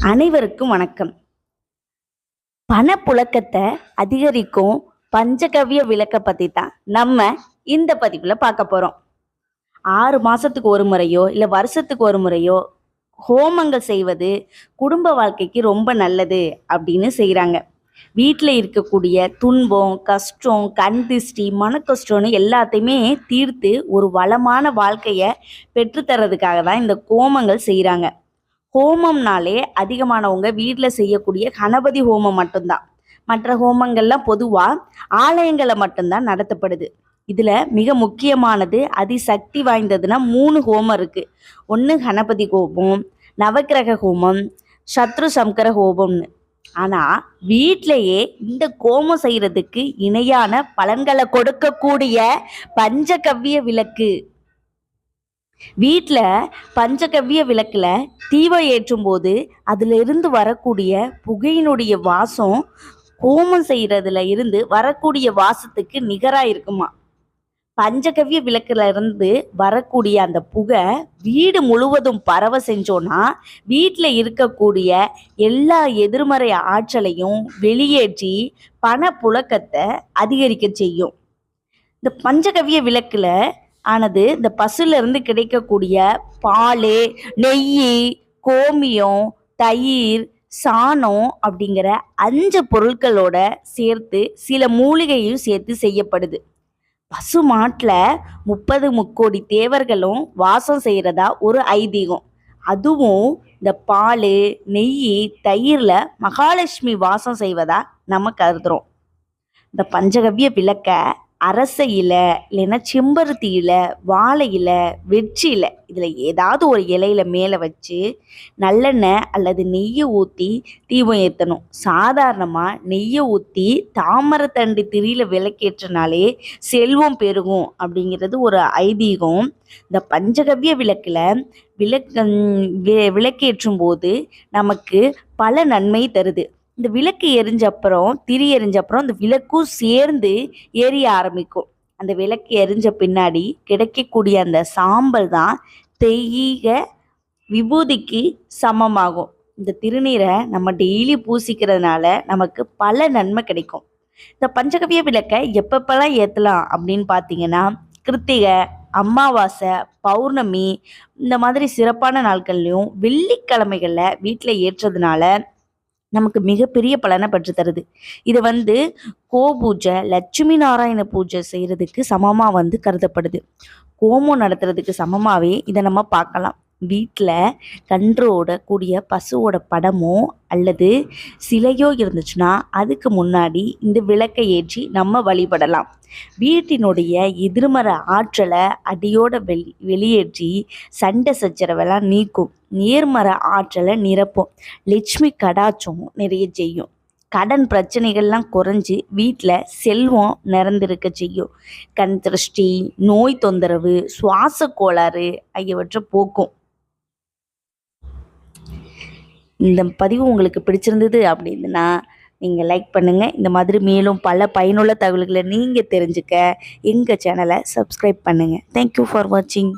அனைவருக்கும் வணக்கம். பணப்புழக்கத்தை அதிகரிக்கும் பஞ்சகவ்ய விளக்க பற்றி தான் நம்ம இந்த பதிவில் பார்க்க போகிறோம் ஆறு மாதத்துக்கு ஒரு முறையோ இல்லை வருஷத்துக்கு ஒரு முறையோ ஹோமங்கள் செய்வது குடும்ப வாழ்க்கைக்கு ரொம்ப நல்லது அப்படின்னு செய்கிறாங்க வீட்டில் இருக்கக்கூடிய துன்பம் கஷ்டம் கண் திஷ்டி மன கஷ்டம்னு எல்லாத்தையுமே தீர்த்து ஒரு வளமான வாழ்க்கையை பெற்றுத்தரதுக்காக தான் இந்த கோமங்கள் செய்கிறாங்க ஹோமம்னாலே அதிகமானவங்க வீட்டில் செய்யக்கூடிய கணபதி ஹோமம் மட்டும்தான். மற்ற ஹோமங்கள்லாம் பொதுவாக ஆலயங்களை மட்டும்தான் நடத்தப்படுது. இதில் மிக முக்கியமானது அதிசக்தி வாய்ந்ததுன்னா மூணு ஹோமம் இருக்குது ஒன்று கணபதி ஹோமம் நவக்கிரக ஹோமம் சத்ரு சம்கர ஹோமம்னு. ஆனால் வீட்டிலையே இந்த கோமம் செய்கிறதுக்கு இணையான பலன்களை கொடுக்கக்கூடிய பஞ்சகவ்ய விளக்கு வீட்டில் பஞ்சகவ்ய விளக்கில் தீவை ஏற்றும் போது அதிலிருந்து வரக்கூடிய புகையினுடைய வாசம் ஹோமம் செய்கிறதுல இருந்து வரக்கூடிய வாசத்துக்கு நிகராக இருக்குமா? பஞ்சகவ்ய விளக்குல இருந்து வரக்கூடிய அந்த புகை வீடு முழுவதும் பரவ செஞ்சோன்னா வீட்டில் இருக்கக்கூடிய எல்லா எதிர்மறை ஆற்றலையும் வெளியேற்றி பணப்புழக்கத்தை அதிகரிக்க செய்யும். இந்த பஞ்சகவ்ய விளக்கில் ஆனது இந்த பசுல இருந்து கிடைக்கக்கூடிய பால் நெய் கோமியம் தயிர் சாணம் அப்படிங்கிற அஞ்சு பொருட்களோட சேர்த்து சில மூலிகையும் சேர்த்து செய்யப்படுது. பசு மாட்டில் முப்பது முக்கோடி தேவர்களும் வாசம் செய்கிறதா ஒரு ஐதீகம். அதுவும் இந்த பால் நெய் தயிரில் மகாலட்சுமி வாசம் செய்வதா நம்ம கருதுகிறோம் இந்த பஞ்சகவ்ய விளக்க அரச இலை இல்லைன்னா செம்பருத்தி இலை வாழை இலை வெற்றி இலை இதில் ஏதாவது ஒரு இலையில மேலே வச்சு நல்லெண்ணெய் அல்லது நெய்யை ஊற்றி தீபம் ஏற்றணும் சாதாரணமாக நெய்யை ஊற்றி தாமரத்தண்டு திரியில் விளக்கேற்றினாலே செல்வம் பெருகும் அப்படிங்கிறது ஒரு ஐதீகம். இந்த பஞ்சகவ்ய விளக்கில் விளக்கு வி- விளக்கேற்றும் போது நமக்கு பல நன்மை தருது. இந்த விளக்கு எரிஞ்ச அப்புறம் திரி எரிஞ்ச அப்புறம் அந்த விளக்கும் சேர்ந்து எரிய ஆரம்பிக்கும். அந்த விளக்கு எரிஞ்ச பின்னாடி கிடைக்கக்கூடிய அந்த சாம்பல் தான் தெய்யீக விபூதிக்கு சமமாகும். இந்த திருநீரை நம்ம டெய்லி பூசிக்கிறதுனால நமக்கு பல நன்மை கிடைக்கும். இந்த பஞ்சகவிய விளக்கை எப்பப்பெல்லாம் ஏற்றலாம் அப்படின்னு பார்த்தீங்கன்னா கிருத்திகை அமாவாசை பௌர்ணமி இந்த மாதிரி சிறப்பான நாட்கள்லையும் வெள்ளிக்கிழமைகளில் வீட்டில் ஏற்றதுனால நமக்கு மிகப்பெரிய பலனை பெற்று தருது. இது வந்து கோ பூஜை லட்சுமி நாராயண பூஜை செய்கிறதுக்கு சமமாக வந்து கருதப்படுது. கோமம் நடத்துறதுக்கு சமமாகவே இதை நம்ம பார்க்கலாம். வீட்டில் கன்றோட கூடிய பசுவோட படமோ அல்லது சிலையோ இருந்துச்சுன்னா அதுக்கு முன்னாடி இந்த விளக்கை ஏற்றி நம்ம வழிபடலாம். வீட்டினுடைய எதிர்மறை ஆற்றலை அடியோட வெளி வெளியேற்றி சண்டை சச்சரவெல்லாம் நீக்கும். நேர்மறை ஆற்றலை நிரப்பும். லட்சுமி கடாச்சம் நிறைய செய்யும். கடன் பிரச்சனைகள்லாம் குறைஞ்சி வீட்டில் செல்வம் நிறந்திருக்க செய்யும். கண் திருஷ்டி நோய் தொந்தரவு சுவாச கோளாறு ஆகியவற்றை போக்கும். இந்த பதிவு உங்களுக்கு பிடிச்சிருந்தது அப்படின்னா நீங்கள் லைக் பண்ணுங்கள் இந்த மாதிரி மேலும் பல பயனுள்ள தகவல்களை நீங்கள் தெரிஞ்சுக்க எங்கள் சேனலை சப்ஸ்கிரைப் பண்ணுங்கள் தேங்க்யூ ஃபார் வாட்சிங்